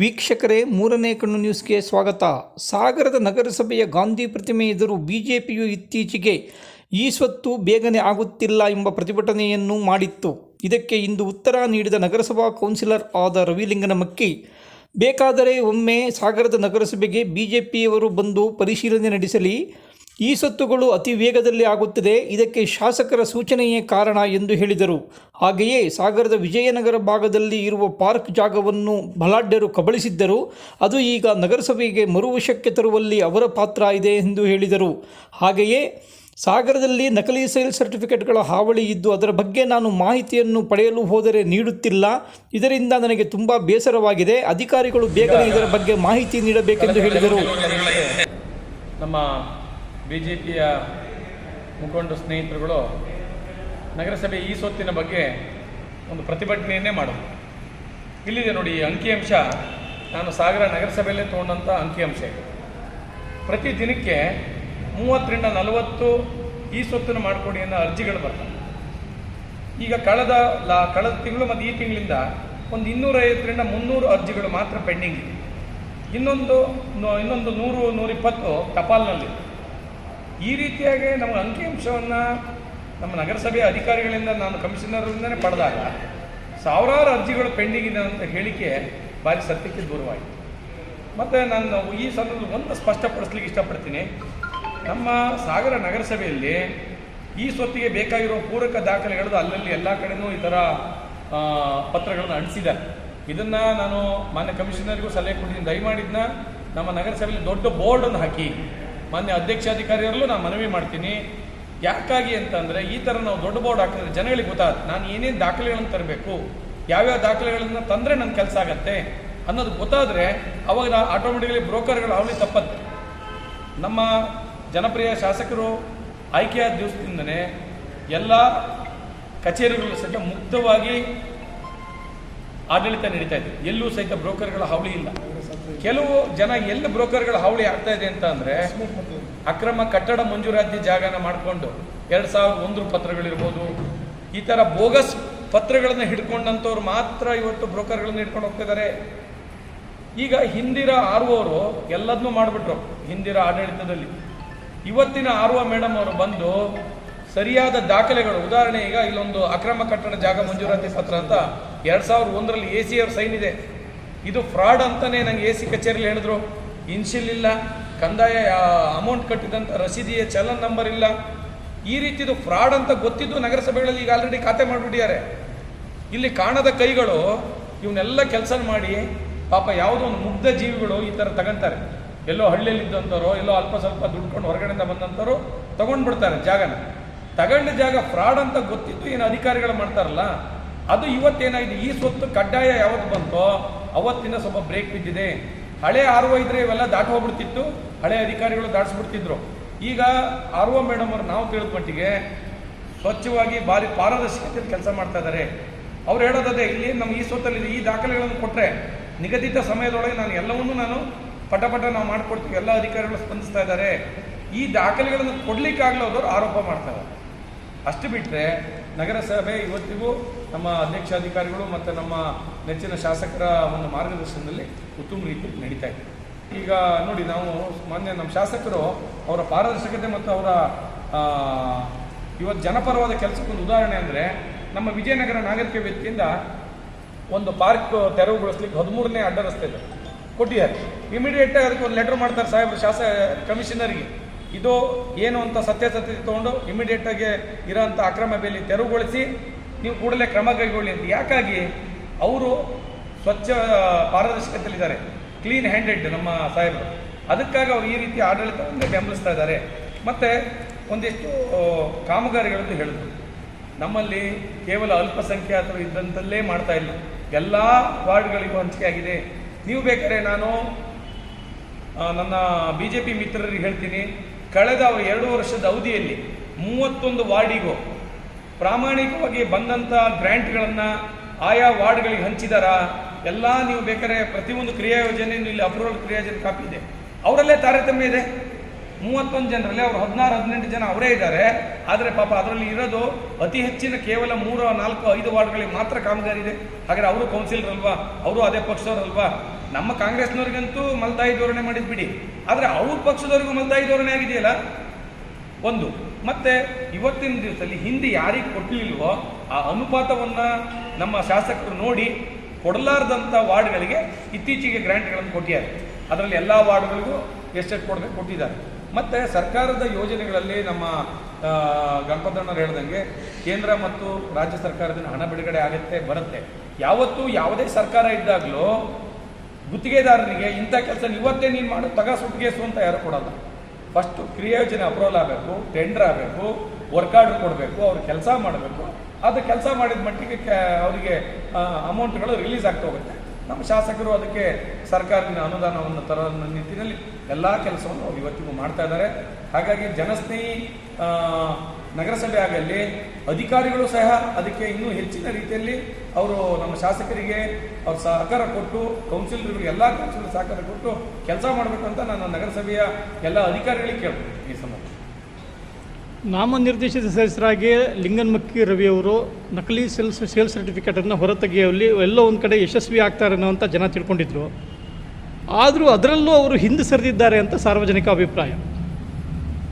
ವೀಕ್ಷಕರೇ, ಮೂರನೇ ಕಣ್ಣು ನ್ಯೂಸ್ಗೆ ಸ್ವಾಗತ. ಸಾಗರದ ನಗರಸಭೆಯ ಗಾಂಧಿ ಪ್ರತಿಮೆ ಎದುರು ಬಿಜೆಪಿಯು ಇತ್ತೀಚೆಗೆ ಈ ಸ್ವತ್ತು ಬೇಗನೆ ಆಗುತ್ತಿಲ್ಲ ಎಂಬ ಪ್ರತಿಭಟನೆಯನ್ನು ಮಾಡಿತ್ತು. ಇದಕ್ಕೆ ಇಂದು ಉತ್ತರ ನೀಡಿದ ನಗರಸಭಾ ಕೌನ್ಸಿಲರ್ ಆದ ರವಿಲಿಂಗನಮಕ್ಕಿ, ಬೇಕಾದರೆ ಒಮ್ಮೆ ಸಾಗರದ ನಗರಸಭೆಗೆ ಬಿಜೆಪಿಯವರು ಬಂದು ಪರಿಶೀಲನೆ ನಡೆಸಲಿ. ಈ ಸತ್ತುಗಳು ಅತಿ ವೇಗದಲ್ಲಿ ಆಗುತ್ತದೆ. ಇದಕ್ಕೆ ಶಾಸಕರ ಸೂಚನೆಯೇ ಕಾರಣ ಎಂದು ಹೇಳಿದರು. ಹಾಗೆಯೇ ಸಾಗರದ ವಿಜಯನಗರ ಭಾಗದಲ್ಲಿ ಇರುವ ಪಾರ್ಕ್ ಜಾಗವನ್ನು ಬಲಾಢ್ಯರು ಕಬಳಿಸಿದ್ದರು. ಅದು ಈಗ ನಗರಸಭೆಗೆ ಮರುವಶಕ್ಕೆ ತರುವಲ್ಲಿ ಅವರ ಪಾತ್ರ ಇದೆ ಎಂದು ಹೇಳಿದರು. ಹಾಗೆಯೇ ಸಾಗರದಲ್ಲಿ ನಕಲಿ ಸೇಲ್ ಸರ್ಟಿಫಿಕೇಟ್ಗಳ ಹಾವಳಿ ಇದ್ದು ಅದರ ಬಗ್ಗೆ ನಾನು ಮಾಹಿತಿಯನ್ನು ಪಡೆಯಲು ಹೋದರೆ ನೀಡುತ್ತಿಲ್ಲ. ಇದರಿಂದ ನನಗೆ ತುಂಬ ಬೇಸರವಾಗಿದೆ. ಅಧಿಕಾರಿಗಳು ಬೇಗನೆ ಇದರ ಬಗ್ಗೆ ಮಾಹಿತಿ ನೀಡಬೇಕೆಂದು ಹೇಳಿದರು. ನಮ್ಮ ಬಿ ಜೆ ಪಿಯ ಮುಖಂಡ ಸ್ನೇಹಿತರುಗಳು, ನಗರಸಭೆ ಈ ಸೊತ್ತಿನ ಬಗ್ಗೆ ಒಂದು ಪ್ರತಿಭಟನೆಯನ್ನೇ ಮಾಡೋದು. ಇಲ್ಲಿದೆ ನೋಡಿ ಈ ಅಂಕಿಅಂಶ ನಾನು ಸಾಗರ ನಗರಸಭೆಯಲ್ಲೇ ತೊಗೊಂಡಂಥ ಅಂಕಿಅಂಶ ಪ್ರತಿ ದಿನಕ್ಕೆ ಮೂವತ್ತರಿಂದ ನಲವತ್ತು ಈ ಸೊತ್ತನ್ನು ಮಾಡಿಕೊಡಿ ಅನ್ನೋ ಅರ್ಜಿಗಳು ಬರ್ತವೆ. ಈಗ ಕಳೆದ ಲಾ, ಕಳೆದ ತಿಂಗಳು ಮತ್ತು ಈ ತಿಂಗಳಿಂದ ಒಂದು ಇನ್ನೂರೈವತ್ತರಿಂದ ಮುನ್ನೂರು ಅರ್ಜಿಗಳು ಮಾತ್ರ ಪೆಂಡಿಂಗ್ ಇದೆ. ಇನ್ನೊಂದು ಇನ್ನೊಂದು ನೂರು, ನೂರಿಪ್ಪತ್ತು ಟಪಾಲ್ನಲ್ಲಿ ಈ ರೀತಿಯಾಗಿ ನಮ್ಮ ಅಂಕಿಅಂಶವನ್ನು ನಮ್ಮ ನಗರಸಭೆಯ ಅಧಿಕಾರಿಗಳಿಂದ ನಾನು ಕಮಿಷನರಿಂದನೇ ಪಡೆದಾಗ ಸಾವಿರಾರು ಅರ್ಜಿಗಳು ಪೆಂಡಿಂಗ್ ಇದೆ ಅಂತ ಹೇಳಿಕೆ ಭಾರಿ ಸತ್ಯಕ್ಕೆ ದೂರವಾಯಿತು. ಮತ್ತು ನಾನು ಈ ಸಂದರ್ಭದಲ್ಲಿ ಒಂದು ಸ್ಪಷ್ಟಪಡಿಸ್ಲಿಕ್ಕೆ ಇಷ್ಟಪಡ್ತೀನಿ. ನಮ್ಮ ಸಾಗರ ನಗರಸಭೆಯಲ್ಲಿ ಈ ಸ್ವತ್ತಿಗೆ ಬೇಕಾಗಿರೋ ಪೂರಕ ದಾಖಲೆಗಳು ಅಲ್ಲಲ್ಲಿ ಎಲ್ಲ ಕಡೆನೂ ಈ ಥರ ಪತ್ರಗಳನ್ನು ಅಂಟಿಸಿದೆ ಇದನ್ನು ನಾನು ಮಾನ್ಯ ಕಮಿಷನರ್ಗೂ ಸಲಹೆ ಕೊಟ್ಟಿದ್ದೀನಿ. ದಯಮಾಡಿದ್ನ ನಮ್ಮ ನಗರಸಭೆಯಲ್ಲಿ ದೊಡ್ಡ ಬೋರ್ಡನ್ನು ಹಾಕಿ. ಮಾನ್ಯ ಅಧ್ಯಕ್ಷಾಧಿಕಾರಿಯರಲ್ಲೂ ನಾನು ಮನವಿ ಮಾಡ್ತೀನಿ. ಯಾಕಾಗಿ ಅಂತಂದರೆ ಈ ಥರ ನಾವು ದೊಡ್ಡ ಬೋರ್ಡ್ ಹಾಕಿದ್ರೆ ಜನಗಳಿಗೆ ಗೊತ್ತಾಗುತ್ತೆ ನಾನು ಏನೇನು ದಾಖಲೆಗಳನ್ನು ತರಬೇಕು, ಯಾವ್ಯಾವ ದಾಖಲೆಗಳನ್ನು ತಂದರೆ ನನ್ನ ಕೆಲಸ ಆಗತ್ತೆ ಅನ್ನೋದು ಗೊತ್ತಾದರೆ ಅವಾಗ ಆಟೋಮೆಟಿಕಲಿ ಬ್ರೋಕರ್ಗಳು ಅವಳಿ ತಪ್ಪತ್ತೆ. ನಮ್ಮ ಜನಪ್ರಿಯ ಶಾಸಕರು ಆಯ್ಕೆಯಾದ ದಿವಸದಿಂದನೇ ಎಲ್ಲ ಕಚೇರಿಗಳು ಸಹಿತ ಮುಕ್ತವಾಗಿ ಆಡಳಿತ ನಡೀತಾ ಇದೆ. ಎಲ್ಲೂ ಸಹಿತ ಬ್ರೋಕರ್ಗಳ ಹಾವಳಿ ಇಲ್ಲ. ಕೆಲವು ಜನ ಎಲ್ಲಿ ಬ್ರೋಕರ್ಗಳು ಹಾವಳಿ ಆಗ್ತಾ ಇದೆ ಅಂತ ಅಂದ್ರೆ ಅಕ್ರಮ ಕಟ್ಟಡ ಮಂಜೂರಾತಿ ಜಾಗನ ಮಾಡಿಕೊಂಡು ಎರಡು ಸಾವಿರದ ಒಂದ್ರ ಪತ್ರಗಳಿರ್ಬೋದು, ಈ ಥರ ಬೋಗಸ್ ಪತ್ರಗಳನ್ನು ಹಿಡ್ಕೊಂಡಂಥವ್ರು ಮಾತ್ರ ಇವತ್ತು ಬ್ರೋಕರ್ಗಳನ್ನ ಹಿಡ್ಕೊಂಡು ಹೋಗ್ತಿದ್ದಾರೆ ಈಗ ಹಿಂದಿರ ಆರ್ ಅವರು ಎಲ್ಲದನ್ನೂ ಮಾಡಿಬಿಟ್ರು, ಹಿಂದಿರ ಆಡಳಿತದಲ್ಲಿ. ಇವತ್ತಿನ ಆರ್ ಒ ಮೇಡಮ್ ಅವರು ಬಂದು ಸರಿಯಾದ ದಾಖಲೆಗಳು, ಉದಾಹರಣೆ ಈಗ ಇಲ್ಲೊಂದು ಅಕ್ರಮ ಕಟ್ಟಡ ಜಾಗ ಮಂಜೂರಾತಿ ಪತ್ರ ಅಂತ ಎರಡು ಸಾವಿರದ ಒಂದರಲ್ಲಿ ಎ ಸಿ ಅವ್ರ ಸೈನ್ ಇದೆ. ಇದು ಫ್ರಾಡ್ ಅಂತಾನೆ ನಂಗೆ ಎ ಸಿ ಕಚೇರಿಯಲ್ಲಿ ಹೇಳಿದ್ರು. ಇನ್ಶಿಲ್ ಇಲ್ಲ, ಕಂದಾಯ ಅಮೌಂಟ್ ಕಟ್ಟಿದಂಥ ರಸೀದಿಯ ಚಲನ್ ನಂಬರ್ ಇಲ್ಲ. ಈ ರೀತಿದು ಫ್ರಾಡ್ ಅಂತ ಗೊತ್ತಿದ್ದು ನಗರಸಭೆಗಳಲ್ಲಿ ಈಗ ಆಲ್ರೆಡಿ ಖಾತೆ ಮಾಡಿಬಿಟ್ಟಿದ್ದಾರೆ. ಇಲ್ಲಿ ಕಾಣದ ಕೈಗಳು ಇವನ್ನೆಲ್ಲ ಕೆಲಸ ಮಾಡಿ ಪಾಪ ಯಾವುದೋ ಒಂದು ಮುಗ್ಧ ಜೀವಿಗಳು ಈ ಥರ ತಗೊಂತಾರೆ. ಎಲ್ಲೋ ಹಳ್ಳಿಯಲ್ಲಿ ಇದ್ದಂಥವ್ರು ಎಲ್ಲೋ ಅಲ್ಪ ಸ್ವಲ್ಪ ದುಡ್ಕೊಂಡು ಹೊರಗಡೆಯಿಂದ ಬಂದಂಥವ್ರು ತಗೊಂಡ್ಬಿಡ್ತಾರೆ ಜಾಗನ. ತಗೊಂಡ ಜಾಗ ಫ್ರಾಡ್ ಅಂತ ಗೊತ್ತಿದ್ದು ಏನು ಅಧಿಕಾರಿಗಳು ಮಾಡ್ತಾರಲ್ಲ? ಅದು ಇವತ್ತೇನಾಗಿದೆ? ಈ ಸ್ವತ್ತು ಕಡ್ಡಾಯ ಯಾವತ್ತು ಬಂತೋ? ಅವತ್ತಿನ ಸ್ವಲ್ಪ ಬ್ರೇಕ್ ಬಿದ್ದಿದೆ. ಹಳೆ ಆರ್ ಒ ಇದ್ರೆ ಇವೆಲ್ಲ ದಾಟ ಹೋಗ್ಬಿಡ್ತಿತ್ತು. ಹಳೆ ಅಧಿಕಾರಿಗಳು ದಾಟಿಸ್ಬಿಡ್ತಿದ್ರು. ಈಗ ಆರ್ ಒ ಮೇಡಮ್ ಅವ್ರು ನಾವು ತಿಳಿದ ಮಟ್ಟಿಗೆ ಸ್ವಚ್ಛವಾಗಿ ಭಾರಿ ಪಾರದರ್ಶಕತೆಯಲ್ಲಿ ಕೆಲಸ ಮಾಡ್ತಾ ಇದ್ದಾರೆ. ಅವ್ರು ಹೇಳೋದದೇ, ಇಲ್ಲಿ ನಮ್ಮ ಈ ಸ್ವತ್ತಲ್ಲಿ ಈ ದಾಖಲೆಗಳನ್ನು ಕೊಟ್ಟರೆ ನಿಗದಿತ ಸಮಯದೊಳಗೆ ನಾನು ಎಲ್ಲವನ್ನೂ ನಾನು ಪಟಪಟ ಪಟ ನಾವು ಮಾಡಿಕೊಡ್ತೀವಿ. ಎಲ್ಲ ಅಧಿಕಾರಿಗಳು ಸ್ಪಂದಿಸ್ತಾ ಇದ್ದಾರೆ. ಈ ದಾಖಲೆಗಳನ್ನು ಕೊಡ್ಲಿಕ್ಕಾಗ್ಲೋದವ್ರು ಆರೋಪ ಮಾಡ್ತಾರೆ. ಅಷ್ಟು ಬಿಟ್ಟರೆ ನಗರಸಭೆ ಇವತ್ತಿಗೂ ನಮ್ಮ ಅಧ್ಯಕ್ಷಾಧಿಕಾರಿಗಳು ಮತ್ತು ನಮ್ಮ ನೆಚ್ಚಿನ ಶಾಸಕರ ಒಂದು ಮಾರ್ಗದರ್ಶನದಲ್ಲಿ ಉತ್ತಮ ರೀತಿಯಲ್ಲಿ ನಡೀತಾ ಇದೆ. ಈಗ ನೋಡಿ, ನಾವು ಮಾನ್ಯ ನಮ್ಮ ಶಾಸಕರು ಅವರ ಪಾರದರ್ಶಕತೆ ಮತ್ತು ಅವರ ಇವತ್ತು ಜನಪರವಾದ ಕೆಲಸಕ್ಕೊಂದು ಉದಾಹರಣೆ ಅಂದರೆ, ನಮ್ಮ ವಿಜಯನಗರ ನಾಗರಿಕ ವ್ಯಕ್ತಿಯಿಂದ ಒಂದು ಪಾರ್ಕ್ ತೆರವುಗೊಳಿಸ್ಲಿಕ್ಕೆ ಹದಿಮೂರನೇ ಅಡ್ಡ ರಸ್ತೆ ಇದೆ. ಕೊಟ್ಟಿದ್ದಾರೆ. ಇಮಿಡಿಯೇಟ್ ಅದಕ್ಕೆ ಒಂದು ಲೆಟರ್ ಮಾಡ್ತಾರೆ ಸಾಹೇಬ್ರು, ಶಾಸ, ಕಮಿಷನರಿಗೆ. ಇದು ಏನು ಅಂತ ಸತ್ಯಾಸತ್ಯತೆ ತೊಗೊಂಡು ಇಮಿಡಿಯೇಟಾಗಿ ಇರೋಂಥ ಅಕ್ರಮ ಬೇಲಿ ತೆರವುಗೊಳಿಸಿ ನೀವು ಕೂಡಲೇ ಕ್ರಮ ಕೈಗೊಳ್ಳಿ ಅಂತ. ಯಾಕಾಗಿ? ಅವರು ಸ್ವಚ್ಛ ಪಾರದರ್ಶಕತೆಯಲ್ಲಿದ್ದಾರೆ ಕ್ಲೀನ್ ಹ್ಯಾಂಡೆಡ್ ನಮ್ಮ ಸಾಹೇಬರು. ಅದಕ್ಕಾಗಿ ಅವರು ಈ ರೀತಿ ಆಡಳಿತವನ್ನು ಬೆಂಬಲಿಸ್ತಾ ಇದ್ದಾರೆ. ಮತ್ತು ಒಂದಿಷ್ಟು ಕಾಮಗಾರಿಗಳನ್ನು ಹೇಳಿದ್ರು. ನಮ್ಮಲ್ಲಿ ಕೇವಲ ಅಲ್ಪಸಂಖ್ಯಾತರು ಇದ್ದಂತಲ್ಲೇ ಮಾಡ್ತಾ ಇಲ್ಲ. ಎಲ್ಲ ವಾರ್ಡ್ಗಳಿಗೂ ಹಂಚಿಕೆ ಆಗಿದೆ. ನೀವು ಬೇಕಾದ್ರೆ ನಾನು ನನ್ನ ಬಿ ಜೆ ಪಿ ಮಿತ್ರರಿಗೆ ಹೇಳ್ತೀನಿ. ಕಳೆದ ಎರಡು ವರ್ಷದ ಅವಧಿಯಲ್ಲಿ ಮೂವತ್ತೊಂದು ವಾರ್ಡಿಗೂ ಪ್ರಾಮಾಣಿಕವಾಗಿ ಬಂದಂಥ ಗ್ರ್ಯಾಂಟ್ಗಳನ್ನು ಆಯಾ ವಾರ್ಡ್ಗಳಿಗೆ ಹಂಚಿದಾರಾ, ಎಲ್ಲ ನೀವು ಬೇಕಾದ್ರೆ ಪ್ರತಿಯೊಂದು ಕ್ರಿಯಾ ಯೋಜನೆ ಇಲ್ಲಿ ಅಪ್ರೂವಲ್ ಕ್ರಿಯಾ ಯೋಜನೆ ಕಾಪಿ ಇದೆ. ಅವರಲ್ಲೇ ತಾರತಮ್ಯ ಇದೆ. ಮೂವತ್ತೊಂದು ಜನರಲ್ಲಿ ಅವರು ಹದಿನಾರು, ಹದಿನೆಂಟು ಜನ ಅವರೇ ಇದ್ದಾರೆ. ಆದರೆ ಪಾಪ ಅದರಲ್ಲಿ ಇರೋದು ಅತಿ ಹೆಚ್ಚಿನ ಕೇವಲ ಮೂರು, ನಾಲ್ಕು, ಐದು ವಾರ್ಡ್ಗಳಿಗೆ ಮಾತ್ರ ಕಾಮಗಾರಿ ಇದೆ. ಹಾಗಾದ್ರೆ ಅವರು ಕೌನ್ಸಿಲರ್ ಅಲ್ವಾ? ಅವರು ಅದೇ ಪಕ್ಷದವರಲ್ವಾ ನಮ್ಮ ಕಾಂಗ್ರೆಸ್ನವ್ರಿಗಂತೂ ಮಲ್ತಾಯಿ ಧೋರಣೆ ಮಾಡಿದ್ಬಿಡಿ ಆದರೆ ಅವ್ರ ಪಕ್ಷದವ್ರಿಗೂ ಮಲ್ತಾಯಿ ಧೋರಣೆ ಆಗಿದೆಯಲ್ಲ? ಒಂದು. ಮತ್ತೆ ಇವತ್ತಿನ ದಿವಸದಲ್ಲಿ ಹಿಂದೆ ಯಾರಿಗೆ ಕೊಟ್ಟಲಿಲ್ವೋ ಆ ಅನುಪಾತವನ್ನು ನಮ್ಮ ಶಾಸಕರು ನೋಡಿ ಕೊಡಲಾರ್ದಂಥ ವಾರ್ಡ್ಗಳಿಗೆ ಇತ್ತೀಚೆಗೆ ಗ್ರ್ಯಾಂಟ್ಗಳನ್ನು ಕೊಟ್ಟಿದ್ದಾರೆ. ಅದರಲ್ಲಿ ಎಲ್ಲ ವಾರ್ಡ್ಗಳಿಗೂ ಎಷ್ಟೆಷ್ಟು ಕೊಡಬೇಕು ಕೊಟ್ಟಿದ್ದಾರೆ. ಮತ್ತು ಸರ್ಕಾರದ ಯೋಜನೆಗಳಲ್ಲಿ ನಮ್ಮ ಗಣಪತಣ್ಣವ್ರು ಹೇಳ್ದಂಗೆ ಕೇಂದ್ರ ಮತ್ತು ರಾಜ್ಯ ಸರ್ಕಾರದಿಂದ ಹಣ ಬಿಡುಗಡೆ ಆಗುತ್ತೆ, ಬರುತ್ತೆ. ಯಾವತ್ತೂ ಯಾವುದೇ ಸರ್ಕಾರ ಇದ್ದಾಗಲೂ ಗುತ್ತಿಗೆದಾರರಿಗೆ ಇಂಥ ಕೆಲಸ ಇವತ್ತೇ ನೀನು ಮಾಡು, ತಗ ಸುಟ್ಕೇಸು ಅಂತ ಯಾರು ಕೊಡಲ್ಲ. ಫಸ್ಟು ಕ್ರಿಯೋಜನೆ ಅಪ್ರೂವಲ್ ಆಗಬೇಕು ಟೆಂಡರ್ ಆಗಬೇಕು ವರ್ಕ್ ಕೊಡಬೇಕು, ಅವ್ರು ಕೆಲಸ ಮಾಡಬೇಕು. ಅದು ಕೆಲಸ ಮಾಡಿದ ಮಟ್ಟಿಗೆ ಅವರಿಗೆ ಅಮೌಂಟ್ಗಳು ರಿಲೀಸ್ ಆಗ್ತಾ ಹೋಗುತ್ತೆ. ನಮ್ಮ ಶಾಸಕರು ಅದಕ್ಕೆ ಸರ್ಕಾರದಿಂದ ಅನುದಾನವನ್ನು ತರೋ ನಿಟ್ಟಿನಲ್ಲಿ ಎಲ್ಲ ಕೆಲಸವನ್ನು ಅವ್ರು ಇವತ್ತಿಗೂ ಮಾಡ್ತಾ ಇದ್ದಾರೆ. ಹಾಗಾಗಿ ಜನಸ್ನೇಹಿ ನಗರಸಭೆ ಆಗಲಿ ಅಧಿಕಾರಿಗಳು ಸಹ ಅದಕ್ಕೆ ಇನ್ನೂ ಹೆಚ್ಚಿನ ರೀತಿಯಲ್ಲಿ ಅವರು ನಮ್ಮ ಶಾಸಕರಿಗೆ ಅವ್ರ ಸಹಕಾರ ಕೊಟ್ಟು ಕೌನ್ಸಿಲರ್ಗಳಿಗೆ ಎಲ್ಲ ಕೌನ್ಸಿಲರ್ ಸಹಕಾರ ಕೊಟ್ಟು ಕೆಲಸ ಮಾಡಬೇಕು ಅಂತ ನಾನು ನಗರಸಭೆಯ ಎಲ್ಲ ಅಧಿಕಾರಿಗಳಿಗೆ ಕೇಳ್ಬೋದು ಈ ಸಂಬಂಧ. ನಾಮನಿರ್ದೇಶಿತ ಸದಸ್ಯರಾಗಿ ಲಿಂಗನ್ಮಕ್ಕಿ ರವಿಯವರು ನಕಲಿ ಸೇಲ್ಸ್ ಸೇಲ್ಸ್ ಸರ್ಟಿಫಿಕೇಟನ್ನು ಹೊರತೆಗೆಯಲ್ಲಿ ಎಲ್ಲೋ ಒಂದು ಕಡೆ ಯಶಸ್ವಿ ಆಗ್ತಾರೆ ಅನ್ನೋಂಥ ಜನ ತಿಳ್ಕೊಂಡಿದ್ರು. ಆದರೂ ಅದರಲ್ಲೂ ಅವರು ಹಿಂದೆ ಸರಿದಿದ್ದಾರೆ ಅಂತ ಸಾರ್ವಜನಿಕ ಅಭಿಪ್ರಾಯ.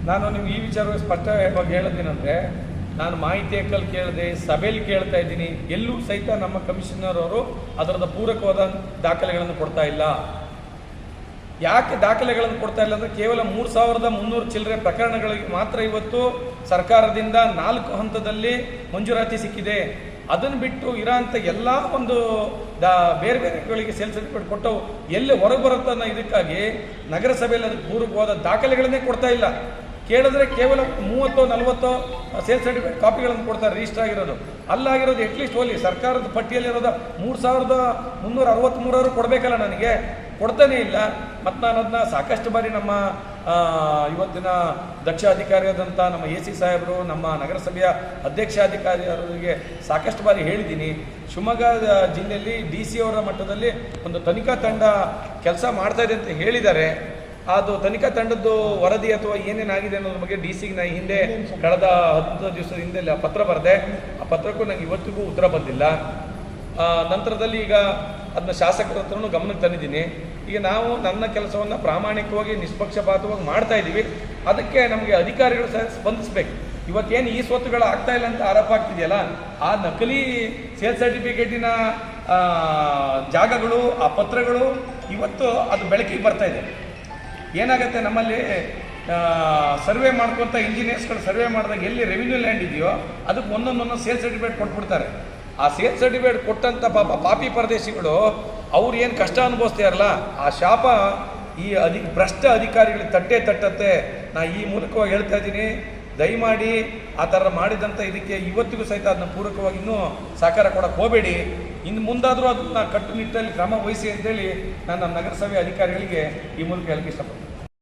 ನಾನು ನಿಮ್ಗೆ ಈ ವಿಚಾರವಾಗಿ ಸ್ಪಷ್ಟವಾಗಿ ಹೇಳೋದೇನೆಂದರೆ ನಾನು ಮಾಹಿತಿ ಹಕ್ಕಲ್ಲಿ ಕೇಳಿದೆ, ಸಭೆಯಲ್ಲಿ ಕೇಳ್ತಾ ಇದ್ದೀನಿ, ಎಲ್ಲೂ ಸಹಿತ ನಮ್ಮ ಕಮಿಷನರ್ ಅವರು ಅದರದ ಪೂರಕವಾದ ದಾಖಲೆಗಳನ್ನು ಕೊಡ್ತಾ ಇಲ್ಲ. ಯಾಕೆ ದಾಖಲೆಗಳನ್ನು ಕೊಡ್ತಾ ಇಲ್ಲ ಅಂದರೆ ಕೇವಲ ಮೂರು ಸಾವಿರದ ಮುನ್ನೂರು ಚಿಲ್ಲರೆ ಪ್ರಕರಣಗಳಿಗೆ ಮಾತ್ರ ಇವತ್ತು ಸರ್ಕಾರದಿಂದ ನಾಲ್ಕು ಹಂತದಲ್ಲಿ ಮಂಜೂರಾತಿ ಸಿಕ್ಕಿದೆ. ಅದನ್ನು ಬಿಟ್ಟು ಇರೋಂಥ ಎಲ್ಲ ಒಂದು ದಾ, ಬೇರೆ ಬೇರೆಗಳಿಗೆ ಸೇಲ್ ಸರ್ಟಿಫಿಕೇಟ್ ಕೊಟ್ಟವು. ಎಲ್ಲಿ ಹೊರಗೆ ಬರುತ್ತೆ ಅನ್ನೋ ಇದಕ್ಕಾಗಿ ನಗರಸಭೆಯಲ್ಲಿ ಅದಕ್ಕೆ ಪೂರಕವಾದ ದಾಖಲೆಗಳನ್ನೇ ಕೊಡ್ತಾ ಇಲ್ಲ. ಕೇಳಿದ್ರೆ ಕೇವಲ ಮೂವತ್ತೋ, ನಲವತ್ತೋ ಸೇಲ್ ಸರ್ಟಿಫಿಕೇಟ್ ಕಾಪಿಗಳನ್ನು ಕೊಡ್ತಾರೆ ರಿಜಿಸ್ಟರ್ ಆಗಿರೋದು. ಅಲ್ಲಾಗಿರೋದು ಎಟ್ಲೀಸ್ಟ್ ಹೋಲಿ ಸರ್ಕಾರದ ಪಟ್ಟಿಯಲ್ಲಿರೋದು ಮೂರು ಸಾವಿರದ ಮುನ್ನೂರ ಅರವತ್ತ್ಮೂರವರು ಕೊಡಬೇಕಲ್ಲ ನನಗೆ. ಕೊಡ್ತಾನೆ ಇಲ್ಲ. ಮತ್ತು ನಾನು ಅದನ್ನ ಸಾಕಷ್ಟು ಬಾರಿ ನಮ್ಮ ಇವತ್ತಿನ ದಕ್ಷ ಅಧಿಕಾರಿಯಾದಂಥ ನಮ್ಮ ಎ ಸಿ ಸಾಹೇಬರು, ನಮ್ಮ ನಗರಸಭೆಯ ಅಧ್ಯಕ್ಷಾಧಿಕಾರಿಯವರಿಗೆ ಸಾಕಷ್ಟು ಬಾರಿ ಹೇಳಿದ್ದೀನಿ. ಶಿವಮೊಗ್ಗ ಜಿಲ್ಲೆಯಲ್ಲಿ ಡಿ ಸಿ ಅವರ ಮಟ್ಟದಲ್ಲಿ ಒಂದು ತನಿಖಾ ತಂಡ ಕೆಲಸ ಮಾಡ್ತಾ ಇದೆ ಅಂತ ಹೇಳಿದ್ದಾರೆ. ಅದು ತನಿಖಾ ತಂಡದ್ದು ವರದಿ ಅಥವಾ ಏನೇನಾಗಿದೆ ಅನ್ನೋದ್ರ ಬಗ್ಗೆ ಡಿ ಸಿಗೆ ನಾನು ಹಿಂದೆ ಕಳೆದ ಹತ್ತು ದಿವಸದ ಹಿಂದೆ ಪತ್ರ ಬರೆದೆ, ಆ ಪತ್ರಕ್ಕೂ ನಂಗೆ ಇವತ್ತಿಗೂ ಉತ್ತರ ಬಂದಿಲ್ಲ. ನಂತರದಲ್ಲಿ ಈಗ ಅದನ್ನ ಶಾಸಕರ ಹತ್ರನೂ ಗಮನಕ್ಕೆ ತಂದಿದ್ದೀನಿ. ಈಗ ನಾವು ನನ್ನ ಕೆಲಸವನ್ನು ಪ್ರಾಮಾಣಿಕವಾಗಿ, ನಿಷ್ಪಕ್ಷಪಾತವಾಗಿ ಮಾಡ್ತಾ ಇದ್ದೀವಿ. ಅದಕ್ಕೆ ನಮಗೆ ಅಧಿಕಾರಿಗಳು ಸಹ ಸ್ಪಂದಿಸಬೇಕು. ಇವತ್ತೇನು ಈ ಸ್ವತ್ತುಗಳು ಆಗ್ತಾ ಇಲ್ಲ ಅಂತ ಆರೋಪ ಆಗ್ತಿದೆಯಲ್ಲ, ಆ ನಕಲಿ ಸೇಲ್ ಸರ್ಟಿಫಿಕೇಟಿನ ಜಾಗಗಳು, ಆ ಪತ್ರಗಳು ಇವತ್ತು ಅದು ಬೆಳಕಿಗೆ ಬರ್ತಾ ಇದೆ. ಏನಾಗುತ್ತೆ ನಮ್ಮಲ್ಲಿ ಸರ್ವೆ ಮಾಡ್ಕೊತ ಇಂಜಿನಿಯರ್ಸ್ಗಳು ಸರ್ವೆ ಮಾಡಿದಾಗ ಎಲ್ಲಿ ರೆವಿನ್ಯೂ ಲ್ಯಾಂಡ್ ಇದೆಯೋ ಅದಕ್ಕೆ ಒಂದೊಂದೊಂದು ಸೇಲ್ ಸರ್ಟಿಫಿಕೇಟ್ ಕೊಟ್ಬಿಡ್ತಾರೆ. ಆ ಸೇಲ್ ಸರ್ಟಿಫಿಕೇಟ್ ಕೊಟ್ಟಂಥ ಪಾಪ ಪಾಪಿ ಪರದೇಶಿಗಳು, ಅವ್ರು ಏನು ಕಷ್ಟ ಅನುಭವಿಸ್ತಾರಲ್ಲ ಆ ಶಾಪ ಈ ಅಧಿ ಭ್ರಷ್ಟ ಅಧಿಕಾರಿಗಳಿಗೆ ತಟ್ಟೆ ತಟ್ಟತ್ತೆ ನಾ ಈ ಮೂಲಕವಾಗಿ ಹೇಳ್ತಾ ಇದ್ದೀನಿ. ದಯಮಾಡಿ ಆ ಥರ ಮಾಡಿದಂಥ ಇದಕ್ಕೆ ಇವತ್ತಿಗೂ ಸಹಿತ ಅದನ್ನ ಪೂರಕವಾಗಿ ಇನ್ನೂ ಸಹಕಾರ ಕೊಡಕ್ಕೆ ಹೋಗಬೇಡಿ. ಇನ್ನು ಮುಂದಾದರೂ ಅದನ್ನ ಕಟ್ಟುನಿಟ್ಟಲ್ಲಿ ಕ್ರಮ ವಹಿಸಿ ಅಂತೇಳಿ ನಾನು ನಮ್ಮ ನಗರಸಭೆ ಅಧಿಕಾರಿಗಳಿಗೆ ಈ ಮೂಲಕ ಹೇಳಕ್ಕೆ ಇಷ್ಟಪಡ್ತೀನಿ.